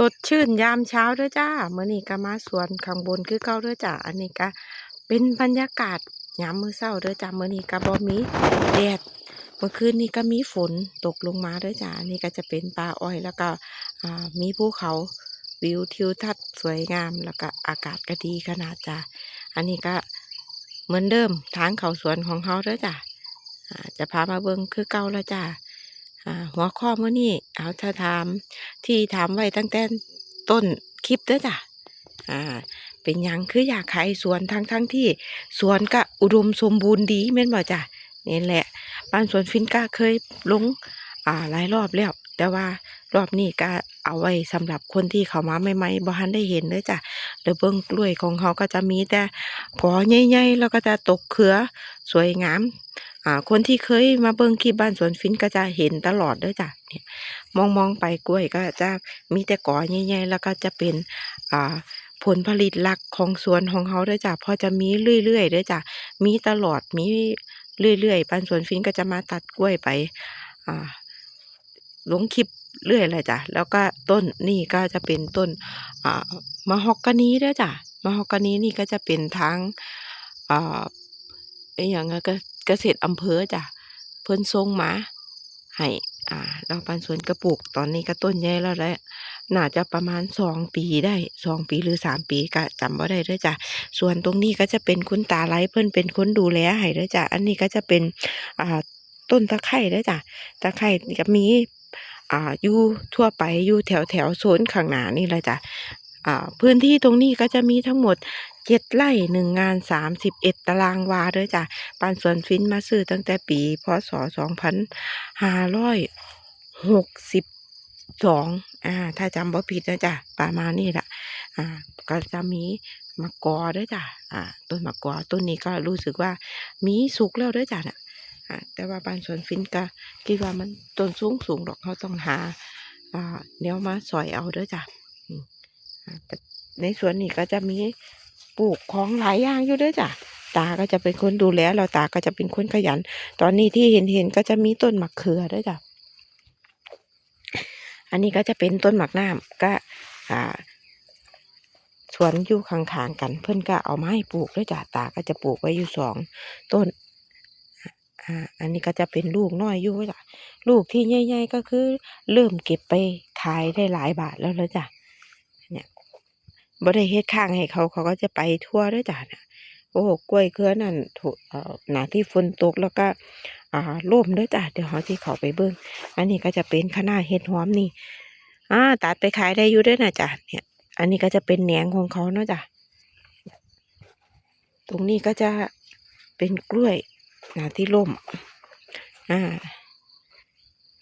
สดชื่นยามเช้าด้อจ้ามื้อนี้ก็มาสวนข้างบนคือเก่าด้อจ้าอันนี้ก็เป็นบรรยากาศยามมื้อเช้าด้อจ้ามื้อนี้ก็บ่มีแดดเมื่อคืนนี้ก็มีฝนตกลงมาด้อจ้าอันนี้ก็จะเป็นป่าอ้อยแล้วก็มีภูเขาวิวทิวทัศน์สวยงามแล้วก็อากาศก็ดีขนาดจ้าอันนี้ก็เหมือนเดิมทางเขาสวนของเฮาด้อจ้าจะพามาเบิ่งคือเก่าแล้วจ้า หัวข้อมื้อนี้เอาจะถามที่ถามไว้ตั้งแต่ต้นคลิปเด้อจ้ะอ่า เป็นยังคืออยากขายสวนทั้งทั้งที่สวนก็อุดมสมบูรณ์ดีแม่นบ่จ้ะนี่แหละบ้านสวนฟินก้าเคยลงอ่าหลายรอบแล้ว แต่ว่ารอบนี้ก็เอาไว้สำหรับคนที่เขามาใหม่ๆบ่ทันได้เห็นเด้อจ้ะเดี๋ยวเบิ่งกล้วยของเขาก็จะมีแต่กอใหญ่ๆแล้วก็จะตกเครือสวยงาม อ่า คนที่เคยมาเบิ่งคลิปบ้านสวนฟินก็จะเห็นตลอดเด้อจ้ะเนี่ยมองมองไปกล้วยก็จะมีแต่กอใหญ่ๆแล้วก็จะเป็นอ่าผลผลิตหลักของสวนของเขาเด้อจ้ะพอจะมีเรื่อยๆเด้อจ้ะมีตลอดมีเรื่อยๆบ้านสวนฟินก็จะมาตัดกล้วยไปอ่าลงคลิปเรื่อยเลยจ้ะ แล้วก็ต้นนี่ก็จะเป็นต้นอ่ามะฮอกกานีด้อจ้ะมะฮอกกานีนี่ก็จะเป็นทั้งอ่าไอ้หยังอะก็ เกษตรอำเภอจ้ะเพิ่นส่งมาให้อ่าเราปันสวนกระปลูกตอนนี้ก็ต้นใหญ่แล้วแหละน่าจะประมาณสองปีได้สองปีหรือสามปีก็จำบ่ได้เด้อจ้ะส่วนตรงนี้ก็จะเป็นคุณตาไลเพิ่นเป็นคนดูแลให้เด้อจ้ะอันนี้ก็จะเป็นอ่าต้นตะไคร้เด้อจ้ะตะไคร้ก็มีอ่าอยู่ทั่วไปอยู่แถวแถวโซนข้างหน้านี่แหละจ้ะอ่าพื้นที่ตรงนี้ก็จะมีทั้งหมด เจ็ดไร่หนึ่งงานสามสิบเอ็ดตารางวาเด้อจ้ะปานสวนฟินมาซื้อตั้งแต่ปีพศสองพันห้าร้อยหกสิบสองอ่า ถ้าจำบ่ผิดนะจ้ะประมาณนี้แหละอ่า ก็จะมีมะกอด้อจ้ะอ่า ต้นมะกอต้นนี้ก็รู้สึกว่ามีสุกแล้วด้อจ้ะน่ะอ่าแต่ว่าปานสวนฟินก็คิดว่ามันต้นสูงสูงดอกเขาต้องหาอ่าแนวมาสอยเอาด้อจ้ะอืมในสวนนี้ก็จะมี ปลูกของหลายอย่างอยู่ด้วยจ้ะตาก็จะเป็นคนดูแลเราตาก็จะเป็นคนขยัน ตอนนี้ที่เห็นเห็นก็จะมีต้นมะเขือด้วยจ้ะอันนี้ก็จะเป็นต้นหมักน้ำก็อ่าสวนอยู่ข้างๆกัน เพื่อนก็เอาไม้ปลูกด้วยจ้ะตาก็จะปลูกไว้อยู่สองต้นอ่าอันนี้ก็จะเป็นลูกน้อยอยู่จ้ะลูกที่ใหญ่ๆก็คือเริ่มเก็บไปขายได้หลายบาทแล้วเลยจ้ะ บ่ได้เฮ็ดข้างให้เขาเขาก็จะไปทั่วด้วยจ้ะนะโอ้กล้วยเครือนั่นถูกเอ่อหนาที่ฝนตกแล้วก็อ่าล่มด้อจ้ะเดี๋ยวเฮาสิเขาไปเบิ่งอันนี้ก็จะเป็นคะน้าเห็ดหอมนี่อ่าตัดไปขายได้อยู่ด้อน่ะจ้ะเนี่ย อันนี้ก็จะเป็นแหนงของเขาเนาะจ้ะตรงนี้ก็จะเป็นกล้วยหนาที่ล่มอ่า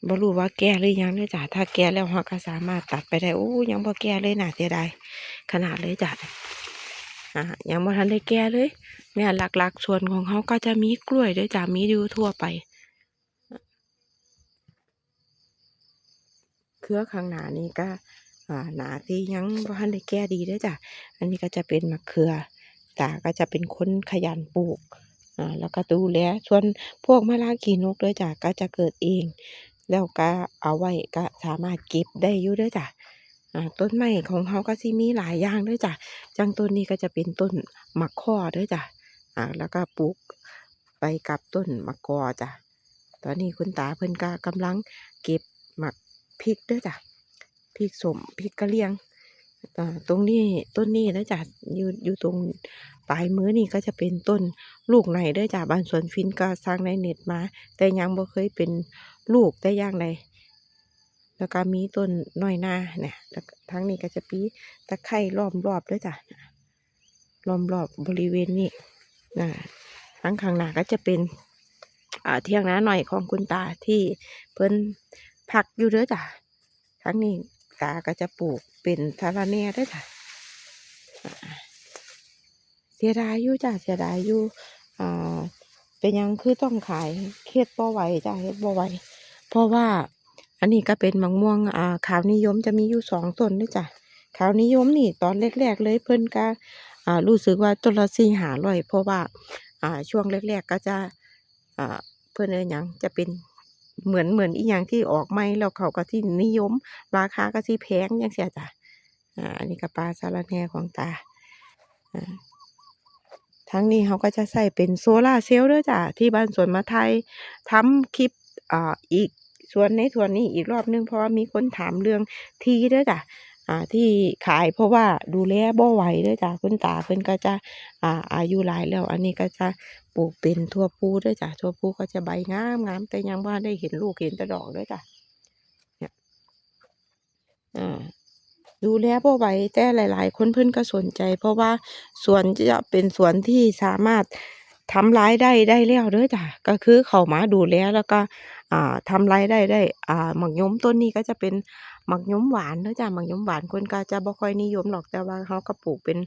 บ่รู้ว่าแก่หรือยังเด้อจ้ะถ้าแก่แล้วเราก็สามารถตัดไปได้โอ้ยังบ่แก่เลยน่าเสียดาย ขนาดเลยจ้ะอ่ายังบ่ทันได้แก่เลยแม่นหลักๆ ส่วนของเขาก็จะมีกล้วยด้อจ้ะมีอยู่ทั่วไป เครือข้างหน้านี่ก็อ่าหนาที่ยังบ่ทันได้แก่ดีด้อจ้ะอันนี้ก็จะเป็นมะเขือตาก็จะเป็นคนขยันปลูกอ่าแล้วก็ดูแลส่วนพวกมะลากีนกด้อจ้ะก็จะเกิดเอง แล้วก็เอาไว้ก็สามารถเก็บได้อยู่ด้อจ้ะ ต้นไม้ของเขาก็สิมีหลายอย่างด้อจ้ะจังต้นนี้ก็จะเป็นต้นมะข้อด้อจ้ะอ่าแล้วก็ปลูกไปกับต้นมะกอจ้ะตอนนี้คุณตาเพิ่นก็กำลังเก็บหมักพริกด้อจ้ะพริกสมพริกกระเหรี่ยงตรงนี้ต้นนี้นะจ้ะอยู่อยู่ตรงปลายมือนี่ก็จะเป็นต้นลูกไหนด้อจ้ะบ้านสวนฟินก็สร้างในเน็ตมา แต่ยังบ่เคยเป็นลูกได้อย่างใด แล้วก็มีต้นน้อยหน้าเนี่ยแล้วทั้งนี้ก็จะปีตะไคร่ล้อมรอบด้วยจ้ะล้อมรอบบริเวณนี้นะทั้งข้างหน้าก็จะเป็นอ่าเที่ยงนาหน่อยของคุณตาที่เพิ่นพักอยู่ด้อจ้ะทั้งนี้ตาก็จะปลูกเป็นทาราเนียเด้อจ้ะเสียดายอยู่จ้ะเสียดายอยู่อ่าเป็นยังคือต้องขายเฮ็ดบ่ไหวจ้ะเฮ็ดบ่ไหวเพราะว่า อันนี้ก็เป็นมะม่วงอ่าขาวนิยมจะมีอยู่สองต้นด้วยจ้ะขาวนิยมนี่ตอนแรกๆเลยเพิ่นก็อ่ารู้สึกว่าต้นละสี่หาร้อยเพราะว่าอ่าช่วงแรกๆก็จะอ่าเพิ่อนเอิ้นหยังจะเป็นเหมือนเหมือนอีหยังที่ออกใหม่แล้วเขาก็สินิยม ราคาก็สิแพงจังซี้จ้ะอ่าอันนี้ก็ปลาสาระแหน่ของตาอ่าทั้งนี้เขาก็จะใส่เป็นโซลาร์เซลล์ด้วยจ้ะที่บ้านสวนมาไทยทำคลิปอ่าอีก สวนในสวนนี้อีกรอบนึงเพราะว่ามีคนถามเรื่องทีด้วยจ้ะอ่าที่ขายเพราะว่าดูแลบ่ไหวด้วยจ้ะคุณตาเพิ่นก็จะอ่าอายุหลายแล้ว อันนี้ก็จะปลูกเป็นทั่วพูด้วยจ้ะทั่วพูก็จะใบงามงามแต่ยังว่าได้เห็นลูกเห็นต่ดอกด้วยจ้ะเนี่ยอ่าดูแลบ่ไหวแต่หลาย ๆ คนเพิ่นก็สนใจ เพราะว่าสวนจะเป็นสวนที่สามารถทำรายได้ได้แล้วเด้อจ้ะก็คือเขามาดูแลแล้วก็ อ่าทำไรได้ได้อ่าหมักยมต้นนี้ก็จะเป็นหมักยมหวานเด้อจ้ะหมักยมหวานคนก็จะบ่ค่อยนิยมหรอกแต่ว่าเขาก็ปลูกเป็น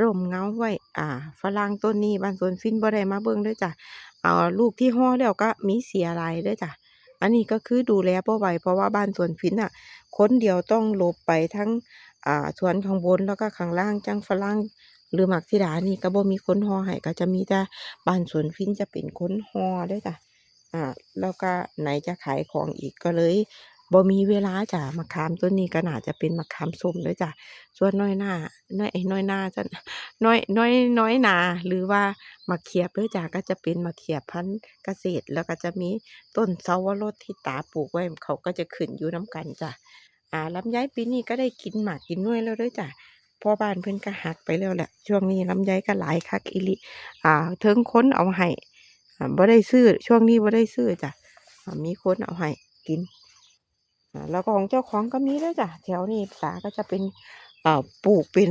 ร่มเงาไว้อ่าฝรั่งต้นนี้บ้านสวนฟินบ่ได้มาเบิ่งด้อจ้ะอ่าลูกที่ห่อแล้วก็มีเสียลายด้อจ้ะอันนี้ก็คือดูแลบ่ไหวเพราะว่าบ้านสวนฟินน่ะคนเดียวต้องหลบไปทั้งอ่าสวนข้างบนแล้วก็ข้างล่างจังฝรั่งหรือหมักสีดานี่ก็บ่มีคนฮอให้ก็จะมีแต่บ้านสวนฟินจะเป็นคนฮอด้อจ้ะ อ่าแล้วก็ไหนจะขายของอีกก็เลยบ่มีเวลาจ้ะมะขามต้นนี้ก็น่าจะเป็นมะขามส้มด้อจ้ะส่วนน้อยหน้าน้อยน้อยหน้าจั่นน้อยน้อยน้อยนาหรือว่ามะเขียบด้อจ้ะก็จะเป็นมะเขียบพันธุ์เกษตร แล้วก็จะมีต้นเสาวรสที่ตาปลูกไว้เขาก็จะขึ้นอยู่นำกันจ้ะอ่าลำไยปีนี้ก็ได้กินหมากกินน่วยแล้วด้วยจ้ะพ่อบ้านเพิ่นก็หักไปแล้วแหละช่วงนี้ลำไยก็หลายคักอีหลิอ่าเทิงค้นเอาให้ บ่ได้ซื้อช่วงนี้บ่ได้ซื้อจ้ะมีคนเอาให้กินแล้วก็ของเจ้าของก็มีแล้วจ้ะแถวนี้สาก็จะเป็นอ่าปลูกเป็น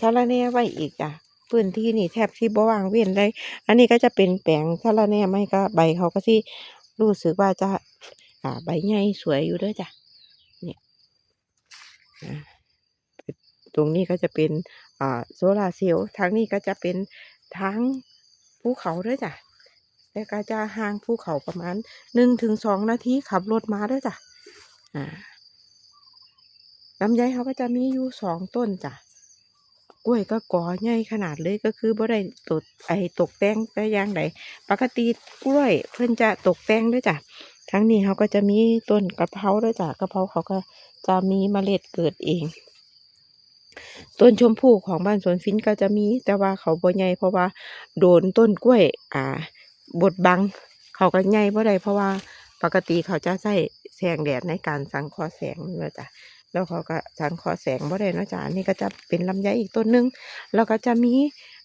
สะระแน่ไว้อีกจ้ะพื้นที่นี่แทบที่บ่วางเว้นเลยอันนี้ก็จะเป็นแปลงสะระแน่ไม่ก็ใบเขาก็สิรู้สึกว่าจะอ่าใบใหญ่สวยอยู่ด้วยจ้ะอ่าตรงนี้ก็จะเป็นอ่าโซลาเซลล์ทางนี้ก็จะเป็นทางภูเขาด้วยจ้ะ แต่ก็จะห่างภูเขาประมาณหนึ่งถึงสองนาทีขับรถมาด้วยจ้ะอ่าลำไยเขาก็จะมีอยู่สองต้นจ้ะกล้วยก็ก่อใหญ่ขนาดเลยก็คือบ่ได้ตกไอตกแต่งแต่อย่างใดปกติกล้วยเพิ่นจะตกแต่งด้วยจ้ะทั้งนี้เขาก็จะมีต้นกะเพราด้วยจ้ะกะเพราเขาก็จะมีเมล็ดเกิดเอง ต้นชมพู่ของบ้านสวนฟินก็จะมีแต่ว่าเขาบ่ใหญ่เพราะว่าโดนต้นกล้วย อ่า บดบัง เขาก็ใหญ่บ่ได้เพราะว่าปกติเขาจะใช้แสงแดดในการสังเคราะห์แสงเนาะจ้ะแล้วเขาก็สังเคราะห์แสงบ่ได้เนาะจ้ะนี่ก็จะเป็นลำไยอีกต้นหนึงแล้วก็จะมี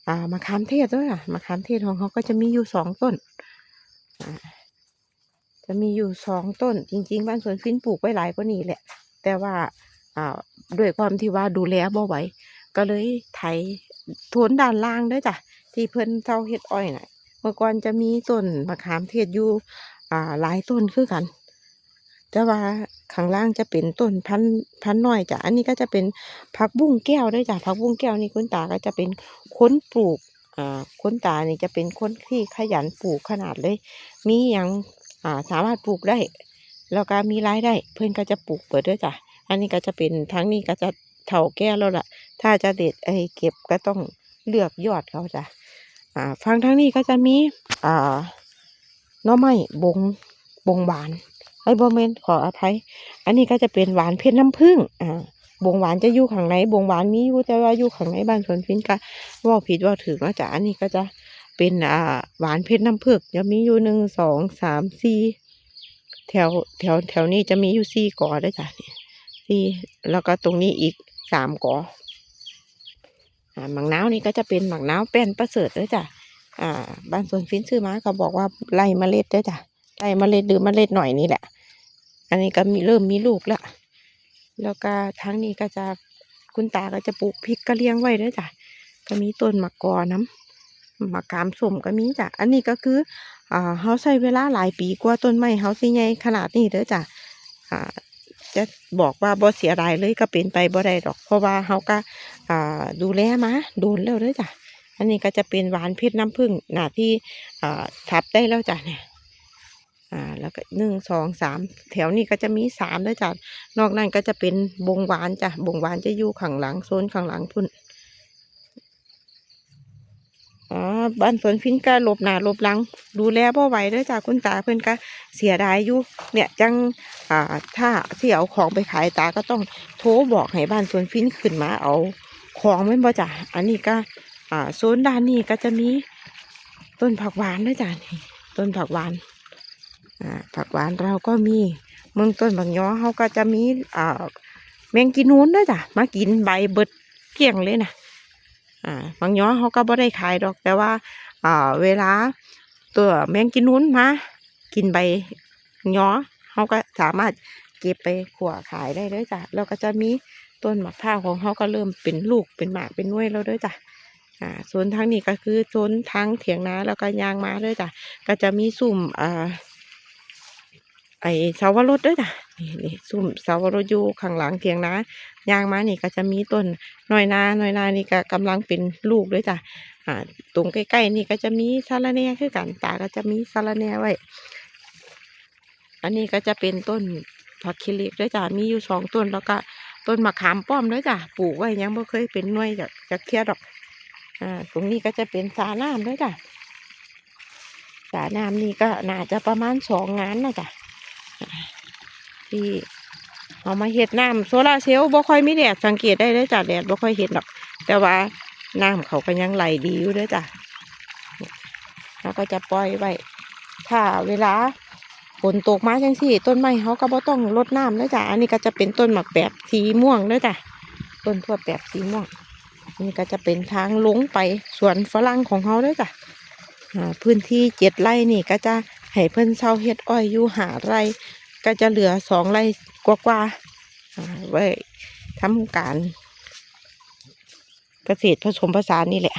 อ่ามะขามเทศด้วยอะมะขามเทศของเขาก็จะมีอยู่สองต้นจะมีอยู่สองต้น จริง ๆ บ้านสวนฟินปลูกไว้หลายกว่านี้แหละ แต่ว่าอ่าด้วยความที่ว่าดูแลบ่ไหวก็เลยไถโทนด้านล่างด้วยจ้ะที่เพิ่นเจ้าเฮ็ดอ้อยน่ะ เมื่อก่อนจะมีต้นมะขามเทศอยู่อ่าหลายต้นคือกัน แต่ว่าข้างล่างจะเป็นต้นพันพันน้อยจ้ะอันนี้ก็จะเป็นผักบุ้งแก้วด้วยจ้ะผักบุ้งแก้วนี่คุณตาก็จะเป็นคนปลูกอ่าคุณตานี่จะเป็นคนที่ขยันปลูกขนาดเลย มีหยังอ่าสามารถปลูกได้ แล้วก็มีรายได้ เพื่อนก็จะปลูกเปิดด้วยจ้ะอันนี้ก็จะเป็นทั้งนี้ก็จะเถาแก่แล้วล่ะ ถ้าจะเด็ดไอ้เก็บก็ต้องเลือกยอดเขาจ้ะ อ่าฟังทั้งนี้ก็จะมีอ่าน่อไม้บงบงหวานไอ้โบเมนขออภัย อันนี้ก็จะเป็นหวานเพชรน้ำผึ้งอ่าบงหวานจะอยู่ข้างในบงหวานมีอยู่แต่ว่าอยู่ข้างในบ้านสวนฟินก็ว่าผิดว่าถือเนาะจ้ะอันนี้ก็จะเป็นอ่าหวานเพชรน้ำผึ้งจะมีอยู่หนึ่งสองสามสี่แถวแถวแถวนี้จะมีอยู่สี่กอด้วยจ้ะนี่สี่แล้วก็ตรงนี้อีกสามกอ อ่าหมักน้าวนี่ก็จะเป็นหมักน้าวแป้นประเสริฐด้วยจ้ะอ่าบ้านสวนฟินซื้อมาเขาบอกว่าไล่เมล็ดด้วยจ้ะไล่เมล็ดหรือเมล็ดหน่อยนี่แหละ อันนี้ก็มีเริ่มมีลูกแล้วแล้วก็ทั้งนี้ก็จะคุณตาก็จะปลูกพริกกระเลียงไว้ด้วยจ้ะก็มีต้นมะกอน้ำมะขามส้มก็มีจ้ะอันนี้ก็คืออ่าเขาใช้เวลาหลายปีกว่าต้นไม้เขาสิใหญ่ขนาดนี้เด้อจ้ะอ่า จะบอกว่าบ่เสียดายเลยก็เป็นไปบ่ได้ดอก เพราะว่าเขาก็ดูแลมาโดนแล้วเด้อจ้ะอันนี้ก็จะเป็นหวานเพชรน้ำผึ้งหน้าที่ทับได้แล้วจ้ะเนี่ยอ่าแล้วก็หนึ่งสองสามแถวนี้ก็จะมีสามด้อจ้ะนอกนั้นก็จะเป็นบงหวานจ้ะบงหวานจะอยู่ข้างหลังโซนข้างหลังพุ่น อ๋อบ้านสวนฟินก็หลบหนาหลบหลัง ดูแลบ่ไหวเด้อจ้ะคุณตาเพิ่อนก็เสียดายอยู่เนี่ยจังอ่าถ้าที่เอาของไปขายตาก็ต้องโทรบอกให้บ้านสวนฟินขึ้นมาเอาของแม่นบ่จ้ะอันนี้ก็อ่าโซนด้านนี้ก็จะมีต้นผักหวานด้อจ้ะนี่ต้นผักหวานอ่าผักหวานเราก็มีเมืองต้นบางย้อเขาก็จะมีอ่าแมงกินนูนด้อจ้ะมากินใบเบิดเกลี้ยงเลยนะ อ่าบางย้อเขาก็บ่ได้ขายดอกแต่ว่าอ่าเวลาตัวแมงกินนุ้นมากินใบย้อเขาก็สามารถเก็บไปขั่วขายได้เลยจ้ะแล้วก็จะมีต้นมะพร้าวของเขาก็เริ่มเป็นลูกเป็นหมากเป็นน่วยแล้วด้วยจ้ะอ่าโซนทางนี้ก็คือโซนทางเถียงนาแล้วก็ยางมาเลยจ้ะก็จะมีสุ่มอ่า ไอเสาวรสด้วยจ้ะนี่นี่ซุ่มเสาวรสอยู่ข้างหลังเถียงนายางมานี่ก็จะมีต้นน้อยนาน้อยนานี่ก็กำลังเป็นลูกด้วยจ้ะอ่าตรงใกล้ๆนี่ก็จะมีสาระแหน่คือกันตาก็จะมีสาระแหน่ไว้ อันนี้ก็จะเป็นต้นผักคิริกด้วยจ้ะมีอยู่สองต้นแล้วก็ต้นมะขามป้อมด้วยจ้ะปลูกไว้ยังไม่เคยเป็นหน่วยจากจากเทียดอกอ่าตรงนี้ก็จะเป็นสาน้ำด้วยจ้ะสาน้ำนี่ก็น่าจะประมาณสองงานนะจ้ะ ที่เอามาเห็ดน้ำโซลาเซลล์บ่ค่อยมีแดดสังเกตได้เลยจ้ะแดดบ่ค่อยเห็นหรอก แต่ว่าน้ำเขาก็ยังไหลดีอยู่ด้อจ้ะเนี่ยเราก็จะปล่อยไว้ถ้าเวลาฝนตกมาจังสี่ต้นไม้เขาก็บ่ต้องรดน้ำเลยจ้ะอันนี้ก็จะเป็นต้นหมักแบบสีม่วงเด้อจ้ะต้นทั่วแบบสีม่วงนนี่ก็จะเป็นทางลงไปสวนฝรั่งของเขาเด้อจ้ะพื้นที่เจ็ดไร่นี่ก็จะ ให้เพิ่นเช่าเฮ็ดอ้อยอยู่หาไร่ก็จะเหลือสองไร่กว่าๆอ่าไว้ทำการเกษตรผสมผสานนี่แหละ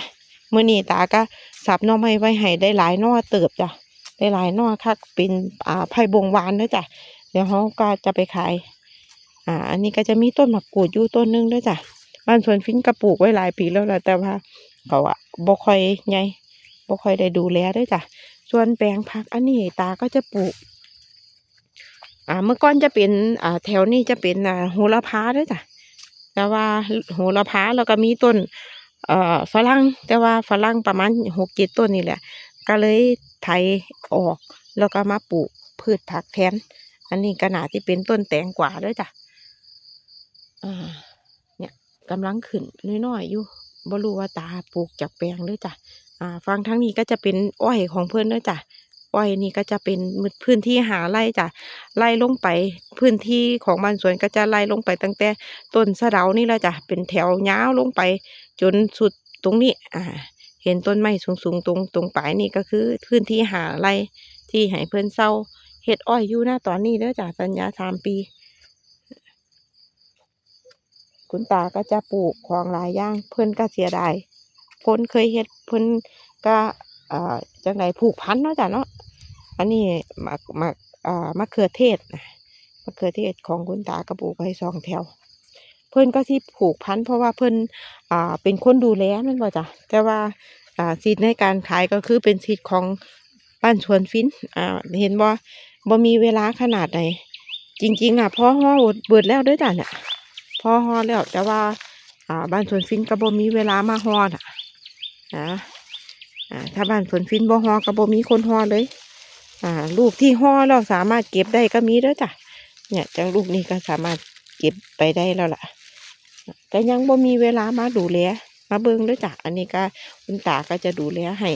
เมื่อนี้ตาก็สับนอไม้ไว้ให้ได้หลายนอเติบจ้ะได้หลายนอคักเป็นอ่าไผ่บงวานด้อจ้ะเดี๋ยวเขาก็จะไปขาย อ่า อันนี้ก็จะมีต้นมะกรูดอยู่ต้นหนึงด้วยจ้ะบ้านสวนฟินกระปลูกไว้หลายปีแล้วแหละแต่ว่าเขาอะบ่ค่อยใหญ่บ่ค่อยได้ดูแลด้วยจ้ะ ส่วนแปลงผักอันนี้ตาก็จะปลูก อ่าเมื่อก่อนจะเป็นอ่าแถวนี้จะเป็นอ่าโหระพาด้วยจ้ะแต่ว่าโหระพาแล้วก็มีต้นเอ่อฝรั่งแต่ว่าฝรั่งประมาณหกเจ็ดต้นนี่แหละ ก็เลยไถออกแล้วก็มาปลูกพืชผักแทน อันนี้ก็น่าที่เป็นต้นแตงกวาด้วยจ้ะอ่าเนี่ยกำลังขึ้นน้อยๆอยู่บ่รู้ว่าตาปลูกจากแปลงด้วยจ้ะ ฟังทั้งนี้ก็จะเป็นอ้อยของเพื่อนด้วยจ้ะอ้อยนี่ก็จะเป็นพื้นที่หาไร่จ้ะไล่ลงไปพื้นที่ของบ้านสวนก็จะไล่ลงไปตั้งแต่ต้นสะเดานี่แหละจ้ะเป็นแถวยาวลงไป จนสุดตรงนี้อ่าเห็นต้นไม้สูงๆ ตรงตรงปลายนี่ก็คือพื้นที่หาไร่ที่ให้เพื่อนเศร้าเฮ็ดอ้อยอยู่หน้าตอนนี้เด้อจ้ะสัญญาสามปี คุณตาก็จะปลูกของหลายอย่างเพื่อนก็เสียดาย เพ้นเคยเฮ็ดเพื่อนก็อ่าจังไดผูกพันเนาะจ้ะเนาะอันนี้มะมะอ่ามะเขือเทศมะเขือเทศของคุณตากระปูกไว้สองแถว เพิ่นก็ที่ผูกพันเพราะว่าเพิ่นอ่าเป็นคนดูแลแมันบ่จ้ะแต่ว่าอ่าสิทธิ์ในการขายก็คือเป็นสิทธิ์ของบ้านชวนฟินอ่าเห็นบ่บ่มีเวลาขนาดไหนจริงๆอะพ่อห่อเบิดแล้วด้วยจ้ะเนี่ยพ่อห่อแล้วแต่ว่าอ่าบ้านสวนฟินก็บ่มีเวลามาห่อน่ะ นะอ่าถ้าบ้านสวนฟินบ่ห่อก็บ่มีคนห่อเลย อ่า ลูกที่ห่อเราสามารถเก็บได้ก็มีเด้อจ้ะเนี่ยจังลูกนี้ก็สามารถเก็บไปได้แล้วล่ะ แต่ยังบ่มีเวลามาดูแลมาเบิ่งด้อจ้ะอันนี้ก็คุณตาก็จะดูแลให้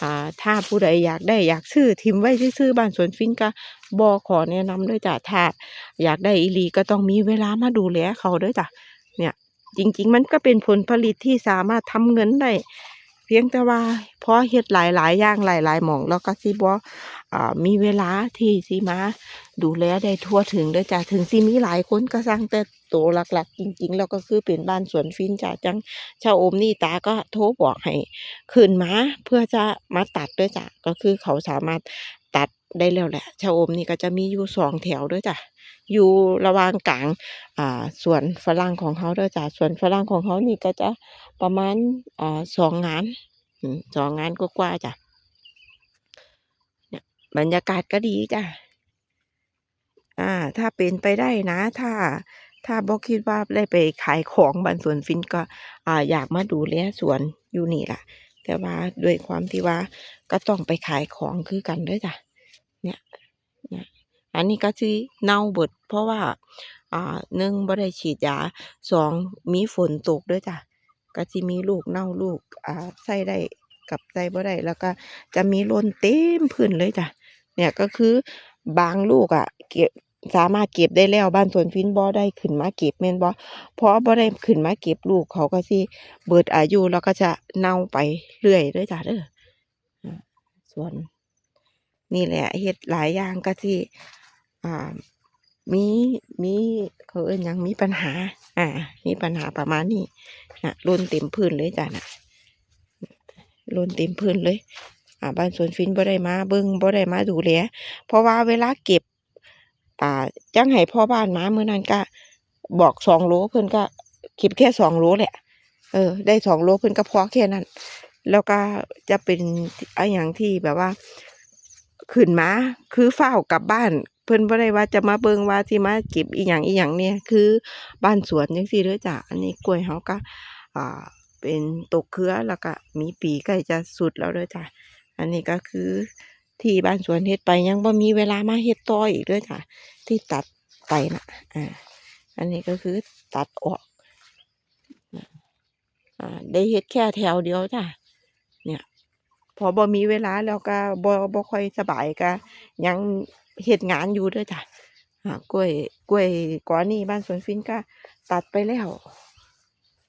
อ่าถ้าผู้ใดอยากได้อยากซื้อทิมไว้ซื้อบ้านสวนฟินก็บอขอแนะนำด้อจ้ะถ้าอยากได้อีลีก็ต้องมีเวลามาดูแลเขาด้อจ้ะเนี่ยจริง ๆ มันก็เป็นผลผลิตที่สามารถทำเงินได้ เพียงแต่ว่าพอเฮ็ดหลายๆอย่างหลายๆหม่องแล้วก็สิบ่อ่ามีเวลาที่สิมาดูแลได้ทั่วถึงด้วยจ้ะถึงสิมีหลายคนก็สร้างแต่โตวหลักๆ จริงๆ แล้วก็คือเป็นบ้านสวนฟินจ้ะจังชาวอมนี่ตาก็โทรบอกให้ขึ้นมาเพื่อจะมาตัดด้วยจ้ะก็คือเขาสามารถ ตัดได้แล้วแหละชาวอมนี่ก็จะมีอยู่สองแถวด้วยจ้ะอยู่ระหว่างกลางอ่าสวนฝรั่งของเขาด้อจ้ะสวนฝรั่งของเขานี่ก็จะประมาณอ่าสองงานสองงานกว่าๆจ้ะบรรยากาศก็ดีจ้ะอ่า ถ้าเป็นไปได้นะ ถ้า ถ้าบอกคิดว่าได้ไปขายของบ้านสวนฟินก็ อ่า อยากมาดูแลสวนอยู่นี่ล่ะ แต่ว่าด้วยความที่ว่าก็ต้องไปขายของคือกันด้วยจ้ะ เนี่ยเนี่ยอันนี้ก็สิเน่าเบิด เพราะว่าอ่าหนึ่งบ่ได้ฉีดยาสองมีฝนตกด้วยจ้ะก็สิมีลูกเน่าลูกอ่าใส่ได้กับใส่บ่ได้แล้วก็จะมีหล่นเต็มพื้นเลยจ้ะเนี่ยก็คือบางลูกอะเก็บสามารถเก็บได้แล้วบ้านสวนฟินบ่ได้ขึ้นมาเก็บแม่นบ่เพราะบ่ได้ขึ้นมาเก็บลูกเขาก็สิเบิดอายุแล้วก็จะเน่าไปเรื่อยเด้อจ้ะเด้อส่วน นี่แหละเฮ็ดหลายอย่างก็สิอ่ามีมีเขาเอิ้นยังมีปัญหา อ่า มีปัญหาประมาณนี้น่ะล้นเต็มพื้นเลยจ้ะน่ะล้นเต็มพื้นเลย อ่าบ้านสวนฟินบ่ได้มาเบิ่งบ่ได้มาดูแลเพราะว่าเวลาเก็บ อ่าจังให้พ่อบ้านมาเมื้อนั้นก็บอกสองโลเพิ่นก็เก็บแค่สองโลแหละ เออ ได้สองโลเพิ่นก็พอแค่นั้น แล้วก็จะเป็นอะหยังที่แบบว่า ขึ้นมาคือเฝ้ากลับบ้าน เพิ่นบ่ได้ว่าจะมาเบิงว่าสิมาเก็บอีหยังอีหยังเนี่ยคือบ้านสวนจังซี่เด้อจ้ะอันนี้กล้วยเฮาก็อ่าเป็นตกเครือแล้วก็มีปีใกล้จะสุดแล้วเด้อจ้ะอันนี้ก็คือที่บ้านสวนเฮ็ดไปยังบ่มีเวลามาเฮ็ดต่ออีกเด้อจ้ะที่ตัดไปน่ะอ่าอันนี้ก็คือตัดออกอ่าได้เฮ็ดแค่แถวเดียวจ้ะ พอบ่มีเวลาแล้วก็บ่บ่ค่อยสบายก็ยังเฮ็ดงานอยู่ด้อจ้ะกล้วยกล้วยก่อนนี้บ้านสวนฟินก็ตัดไปแล้ว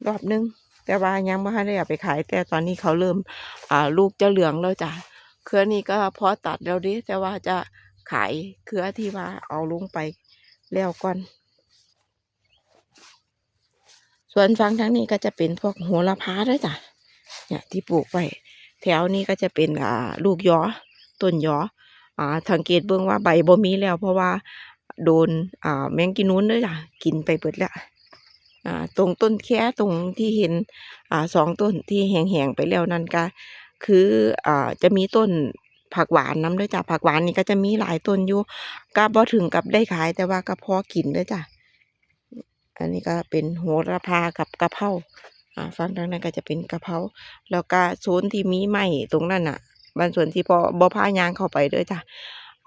รอบหนึง แต่ว่ายังบ่ได้เอาไปขาย แต่ตอนนี้เขาเริ่ม อ่า ลูกจะเหลืองแล้วจ้ะเครือนี้ก็พอตัดแล้วดิแต่ว่าจะขายเครือที่ว่าเอาลงไปแล้วก่อนส่วนฝั่งทางนี้ก็จะเป็นพวกโหระพาด้อจ้ะเนี่ยที่ปลูกไว้ แถวนี้ก็จะเป็นอ่าลูกยอต้นยออ่าสังเกตเบิ่งว่าใบบ่มีแล้ว เพราะว่าโดนอ่าแมงกินนู้นเด้อจ้ะกินไปเบิดแล้วอ่าตรงต้นแค่ตรงที่เห็นอ่าสองต้นที่แห้งๆไปแล้วนั่นก็คืออ่าจะมีต้นผักหวานน้ำด้อจ้ะผักหวานนี่ก็จะมีหลายต้นอยู่ก็บ่ถึงกับได้ขายแต่ว่าก็พอกินด้อจ้ะอันนี้ก็เป็นโหระพากับกะเพรา อ่าฝั่งทางนั้นก็จะเป็นกะเพราแล้วก็โซนที่มีไม้ตรงนั้นน่ะบางส่วนที่พอบ่พายางเข้าไปเด้อจ้ะ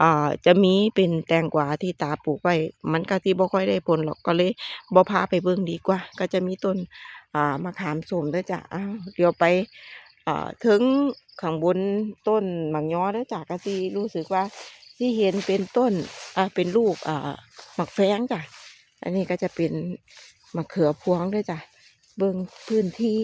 อ่าจะมีเป็นแตงกวาที่ตาปลูกไว้มันก็สิบ่ค่อยได้ผลหรอกก็เลยบ่พาไปเบิ่งดีกว่า ก็จะมีต้นอ่ามะขามส้มเด้อจ้ะอ้าวเดี๋ยวไปอ่าถึงข้างบนต้นหมากย้อเด้อจ้ะก็สิรู้สึกว่าสิเห็นเป็นต้นอ่าเป็นลูกอ่าหมักแฟงจ้ะอันนี้ก็จะเป็นมะเขือพวงด้อจ้ะ เบิงพื้นที่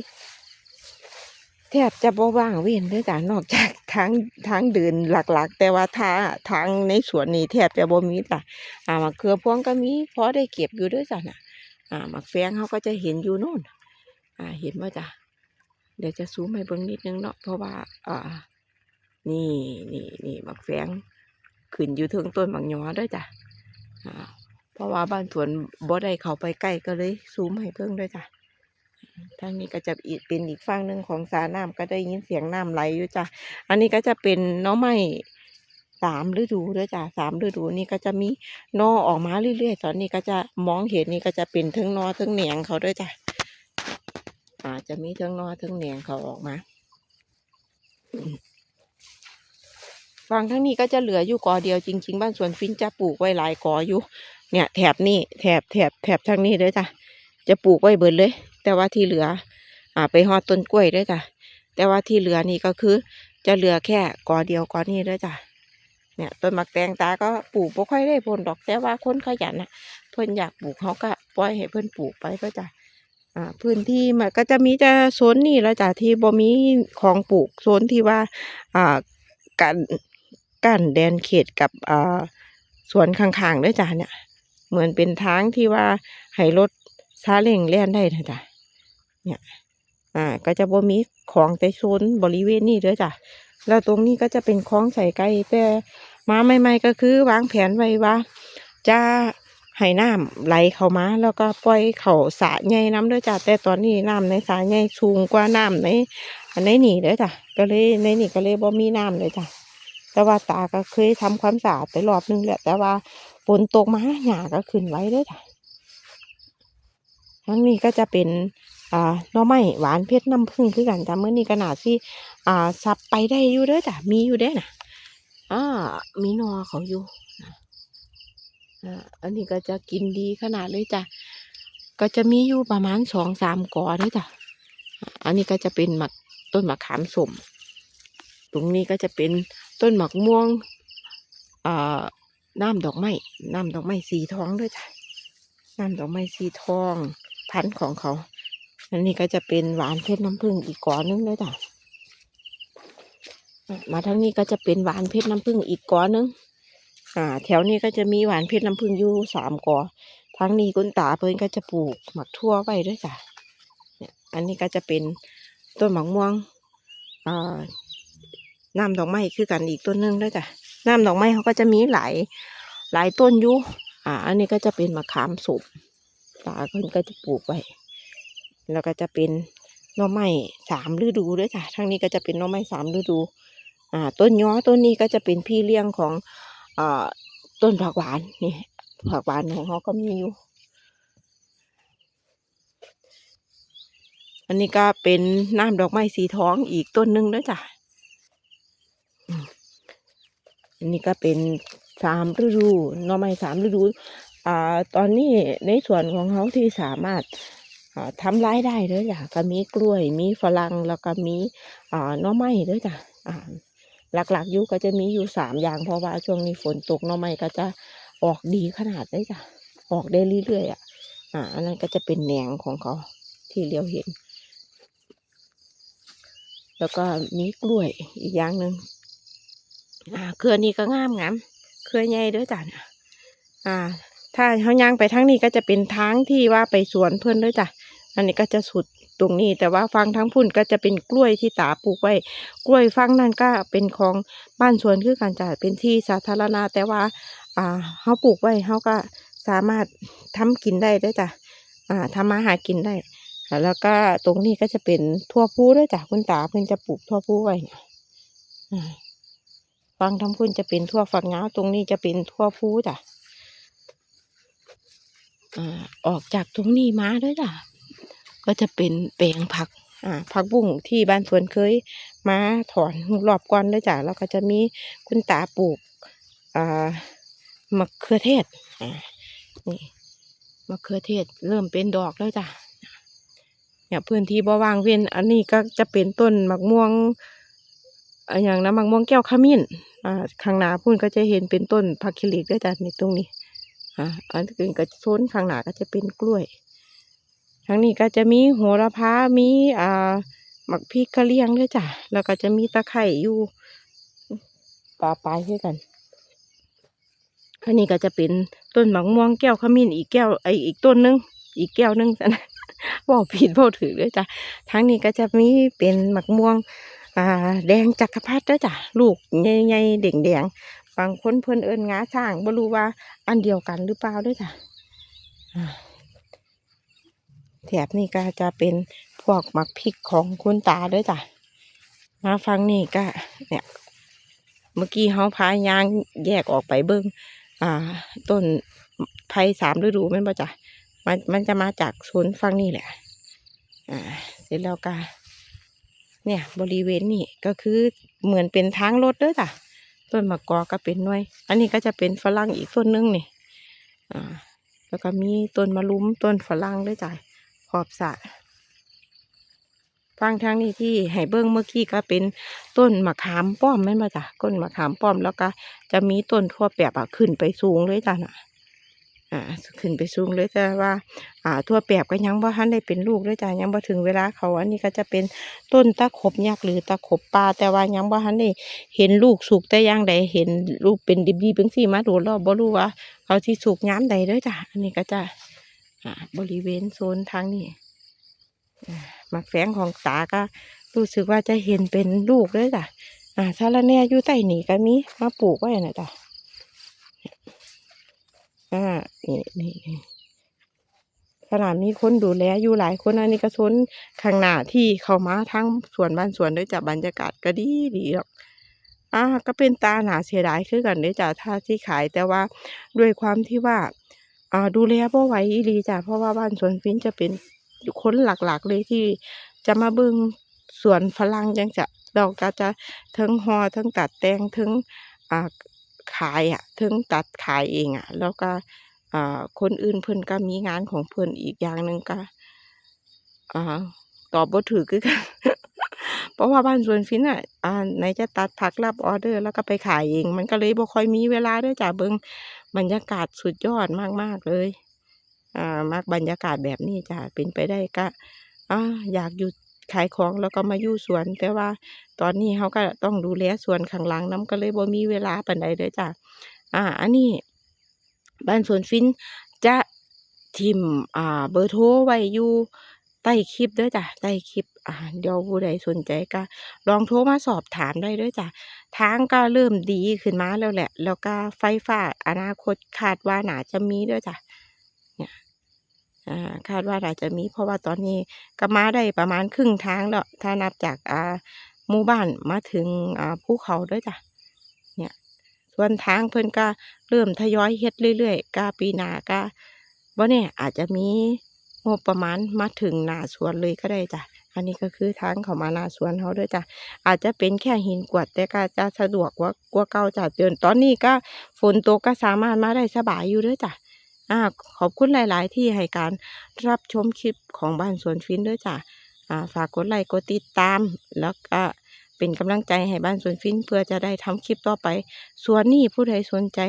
แทบจะบ่ว่างเว้นเด้อจ้ะนอกจากทางทางเดินหลักๆ แต่ว่าทางทางในสวนนี่แทบจะบ่มีจ้ะอ่ามะเขือพวงก็มีพอได้เก็บอยู่ด้อจ้ะน่ะ อ่าหมักแฟงเขาก็จะเห็นอยู่โน่นอ่า เห็นบ่จ้ะเดี๋ยวจะซูมให้เบิ่งนิดนึงเนาะเพราะว่าอ่านี่นี่นี่หมักแฟงขึ้นอยู่เทิงต้นหมักย้อด้อจ้ะเพราะว่าบ้านสวนบ่ได้เข้าไปใกล้ก็เลยซูมให้เบิ่งด้อจ้ะ ทางนี้ก็จะอีกเป็นอีกฝั่งหนึ่งของสระน้ำก็ได้ยินเสียงน้ำไหลอยู่จ้ะ อันนี้ก็จะเป็นน้อไม้สามฤดูด้อจ้ะสามฤดูนี่ก็จะมีนอออกมาเรื่อยๆตอนนี้ก็จะมองเห็นนี่ก็จะเป็นทั้งนอทั้งแหนงเขาด้วยจ้ะอาจจะมีทั้งนอทั้งแหนงเขาออกมาฝั่งทั้งนี้ก็จะเหลืออยู่กอเดียวจริง ๆ บ้านสวนฟินจะปลูกไว้หลายกออยู่ เนี่ย แถบนี้แถบแถบแถบทางนี้เด้อจ้ะจะปลูกไว้เบิดเลย แต่ว่าที่เหลืออ่าไปฮอดต้นกล้วยด้วยจ้ะแต่ว่าที่เหลือนี่ก็คือจะเหลือแค่กอเดียวกอนี้ด้วยจ้ะเนี่ยต้นมักแตงตาก็ปลูกบ่ค่อยได้ผลดอกแต่ว่าคนขยันนะเพิ่นอยากปลูกเขาก็ปล่อยให้เพิ่นปลูกไปก็จ้ะอ่าพื้นที่มันก็จะมีแต่โซนนี่แล้วจ้ะที่บ่มีของปลูกโซนที่ว่าอ่ากันกั้นแดนเขตกับอ่าสวนข้างๆด้วยจ้ะเนี่ย เหมือนเป็นทางที่ว่าให้รถซาเล้งแล่นได้นะจ้ะ เนี่ย อ่า ก็จะบ่มีของแต่โซนบริเวณนี้เด้อจ้ะ แล้วตรงนี้ก็จะเป็นคลองใส่ไก่แต่มาใหม่ ๆ ก็คือวางแผนไว้ว่า จะให้น้ำไหลเข้ามา แล้วก็ปล่อยเข้าสระใหญ่น้ำเด้อจ้ะแต่ตอนนี้น้ำในสระใหญ่สูงกว่าน้ำในอันในนี่เด้อจ้ะก็เลยในนี่ก็เลยบ่มีน้ำเลยจ้ะแต่ว่าตาก็เคยทำความสะอาดไปรอบนึงแหละแต่ว่าฝนตกมาหญ้าก็ขึ้นไว้เด้อจ้ะทั้งนี้ก็จะเป็น อ่าน่อไม้หวานเพชรน้ำผึ้งคือกันจ้ะเมื้อนี้ก็น่าสิอ่าสับไปได้อยู่เด้อจ้ะมีอยู่เด้น่ะอ่ามีนอเขาอยู่นะอ่าอันนี้ก็จะกินดีขนาดเลยจ้ะก็จะมีอยู่ประมาณสองสามกอเด้อจ้ะอันนี้ก็จะเป็นหมักต้นมะขามสมตรงนี้ก็จะเป็นต้นหมักม่วงอ่าน้ำดอกไม้น้ำดอกไม้สีทองด้วยจ้ะน้ำดอกไม้สีทอง พันธุ์ของเขา อันนี้ก็จะเป็นหวานเพชรน้ำผึ้งอีกก้อนนึงเลยจ้ะมาทางนี้ก็จะเป็นหวานเพชรน้ำผึ้งอีกก้อนนึงอ่า แถวนี้ก็จะมีหวานเพชรน้ำผึ้งอยู่สามก้อทางนี้คุณตาเพิ่นก็จะปลูกหมักทั่วไว้ด้วยจ้ะเนี่ยอันนี้ก็จะเป็นต้นหมักม่วงอ่าน้ำดอกไม้คือกันอีกต้นหนึงด้วยจ้ะน้ำดอกไม้เขาก็จะมีหลายหลายต้นอยู่อ่า อันนี้ก็จะเป็นมะขามสุกตาเพิ่นก็จะปลูกไว้ แล้วก็จะเป็นหน่อไม้สามฤดูด้วยจ้ะทางนี้ก็จะเป็นหน่อไม้สามฤดูอ่าต้นย้อต้นนี้ก็จะเป็นพี่เลี้ยงของอ่าต้นผักหวานนี่ผักหวานของเขาก็มีอยู่ อันนี้ก็เป็นน้ำดอกไม้สีทองอีกต้นหนึ่งด้วยจ้ะอันนี้ก็เป็นสามฤดูหน่อไม้สามฤดูอ่าตอนนี้ในส่วนของเขาที่สามารถ ทำรายได้เด้อจ้ะก็มีกล้วยมีฝรั่งแล้วก็มีหน่อไม้เด้อจ้ะหลักๆอยู่ก็จะมีอยู่สามอย่างเพราะว่าช่วงนี้ฝนตกหน่อไม้ก็จะออกดีขนาดได้จ้ะออกได้เรื่อยๆอะอันนั้นก็จะเป็นแหนงของเขาที่เรียวเห็น แล้วก็มีกล้วยอีกอย่างหนึ่งอาเครือนี้ก็งามงามเครือใหญ่ด้อจ้ะอ่าถ้าเขาย่างไปทางนี้ก็จะเป็นทางที่ว่าไปสวนเพื่อนด้วยจ้ะ อันนี้ก็จะสุดตรงนี้ แต่ว่าฟังทั้งพุ่นก็จะเป็นกล้วยที่ตาปลูกไว้ กล้วยฟังนั่นก็เป็นของบ้านสวนคือการจ่ายเป็นที่สาธารณะแต่ว่าอ่าเขาปลูกไว้เขาก็สามารถทำกินได้ด้วยจ้ะอ่าทำมาหากินได้แล้วก็ตรงนี้ก็จะเป็นทั่วพูด้วยจ้ะคุณตาเพิ่นจะปลูกทั่วพูไว้เนี่ยอ่าฟังทั้งพุ่นจะเป็นทั่วฝักยาตรงนี้จะเป็นทั่วพูจ้ะอ่าออกจากตรงนี้มาด้วยจ้ะ ก็จะเป็นแปลงผักอ่าผักบุ้งที่บ้านสวนเคยมาถอนรอบก่อนด้วยจ้ะแล้วก็จะมีคุณตาปลูกอ่ามะเขือเทศอ่านี่มะเขือเทศเริ่มเป็นดอกแล้วจ้ะเนี่ยพื้นที่บ่ว่างเว้นอันนี้ก็จะเป็นต้นมะม่วงอย่างนะมะม่วงแก้วขมิ้นอ่าข้างหน้าพุ่นก็จะเห็นเป็นต้นผักคิริกด้วยจ้ะในตรงนี้อ่าอันอื่นก็โซนข้างหน้าก็จะเป็นกล้วย ทางนี้ก็จะมีโหระพา มีอ่าหมักพริกกระเหรี่ยงด้วยจ้ะ แล้วก็จะมีตะไคร่อยู่ปลาปลายด้วยกัน อันนี้ก็จะเป็นต้นหมักม่วงแก้วขมิ้นอีกแก้วไออีกต้นนึง อีกแก้วนึงจ้ะนะบอกผิดบอกถือด้วยจ้ะ ทั้งนี้ก็จะมีเป็นหมักม่วงอ่าแดงจักรพรรดิด้วยจ้ะ ลูกใหญ่ๆเด่งแดงบางคนเพิ่นเอิญงาช่างบ่รู้ว่าอันเดียวกันหรือเปล่าด้วยจ้ะอ่า แถบนี้ก็จะเป็นพวกหมักพริกของคุณตาด้วยจ้ะ มาฟังนี่ก็เนี่ย เมื่อกี้เขาพายางแยกออกไปเบิ้งอ่า ต้นไผ่สามฤดูม่นบ่จ้ะมันมันจะมาจากโซนฝั่งนี่แหละ อ่า เสร็จแล้วก็เนี่ย บริเวณนี่ก็คือเหมือนเป็นทางรถด้อจ้ะต้นมะกอก็เป็นหน่วย อันนี้ก็จะเป็นฝรั่งอีกต้นหนึงนี่ อ่า แล้วก็มีต้นมะลุมต้นฝรั่งด้วยจ้ะ อบสระฟังทางนี้ที่ให้เบิ้งเมื่อกี้ก็เป็นต้นมะขามป้อมแม่นบ่จ้ะต้นมะขามป้อมแล้วก็ จะมีต้นทั่วแปบอะขึ้นไปสูงเลยจ้ะน่ะอ่าขึ้นไปสูงเลยแต่ว่า อ่า ทั่วแปบก็ยังบ่ทันได้เป็นลูกเลยจ้ะยังบ่ถึงเวลาเขาอันนี้ก็จะเป็นต้นตะขบยักษ์หรือตะขบป่าแต่ว่ายังบ่ทันได้เห็นลูกสุกแต่ย่างใดเห็นลูกเป็นดิบๆเป็นสีมาดนแล้วบ่รู้ว่า เขาที่สุกย้ำใดเด้อจ้ะอันนี้ก็จะ บริเวณโซนทางนี้อ่หมักแฝงของตาก็รู้สึกว่าจะเห็นเป็นลูกเลยจ้ะอ่าสาระแน่อยู่ใต้หนีก็มีมาปลูกไว้นะจ้ะอ่านี่นี่ขนาดมีคนดูแลอยู่หลายคนอันนี้ก็โซนข้างหน้าที่เข้ามาทั้งสวนบ้านสวนด้วยจ้ะบรรยากาศก็ดีดีหรอกอ่าก็เป็นตาหนาเสียดายคือกันเด้อจ้ะถ้าที่ขายแต่ว่าด้วยความที่ว่า อ่าดูแลบ่ไหวอีหลีจ้ะเพราะว่าบ้านสวนฟินจะเป็นคนหลักๆเลยที่จะมาเบิ่งสวนฝรั่งจังจะเราก็จะเทิงฮอเทิงตัดแต่งเทิงอ่าขายอะเทิงตัดขายเองอะ แล้วก็อ่าคนอื่นเพิ่นก็มีงานของเพิ่นอีกอย่างหนึ่งก็อ่าตอบบ่ถูกคือกันเพราะว่าบ้านสวนฝินน่ะอ่าไหนจะตัดผักรับออเดอร์ แล้วก็ไปขายเอง มันก็เลยบ่ค่อยมีเวลาด้อจ้ะเบิ่ง บรรยากาศสุดยอดมากๆเลย อ่ามักบรรยากาศแบบนี้จ้ะเป็นไปได้ก็อ่าอยากหยุดขายของแล้วก็มาอยู่สวน แต่ว่าตอนนี้เขาก็ต้องดูแลสวนข้างหลังนํก็เลยบ่มีเวลาปานใดเด้อจ้ะอ่า อันนี้บ้านสวนฟินจะทิมอ่า เบอร์โทรไว้อยู่ ใต้คลิปด้อจ้ะใต้คลิปอ่าเดี๋ยวผู้ใดสนใจก็ลองโทรมาสอบถามได้ด้อจ้ะทางก็เริ่มดีขึ้นมาแล้วแหละ แล้วก็ไฟฟ้าอนาคตคาดว่าหนาจะมีด้อจ้ะเนี่ยอ่าคาดว่าหนาจะมี เพราะว่าตอนนี้ก็มาได้ประมาณครึ่งทางแล้วถ้านับจากอ่าหมู่บ้านมาถึงอ่าภูเขาด้อจ้ะเนี่ยส่วนทางเพิ่นก็เริ่มทยอยเฮ็ดเรื่อยๆก็ปีหน้าก็บ่แน่อาจจะมี งบประมาณมาถึงหน้าสวนเลยก็ได้จ้ะอันนี้ก็คือทางเข้ามาหน้าสวนเขาด้อจ้ะอาจจะเป็นแค่หินกวดแต่ก็จะสะดวกว่ากว่าเก่าจ้ะเดี๋ยวตอนนี้ก็ฝนตกก็สามารถมาได้สบายอยู่เด้อจ้ะอ่าขอบคุณหลาย ๆ ที่ให้การรับชมคลิปของบ้านสวนฟินด้อจ้ะอ่าฝากกดไลค์กดติดตาม แล้วก็เป็นกำลังใจให้บ้านสวนฟินเพื่อจะได้ทำคลิปต่อไป ส่วนนี้ผู้ใดสนใจ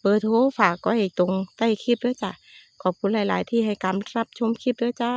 เบอร์โทรฝากไว้ตรงใต้คลิปด้อจ้ะ ขอบคุณหลาย ๆ ที่ให้การรับชมคลิปด้วยจ้า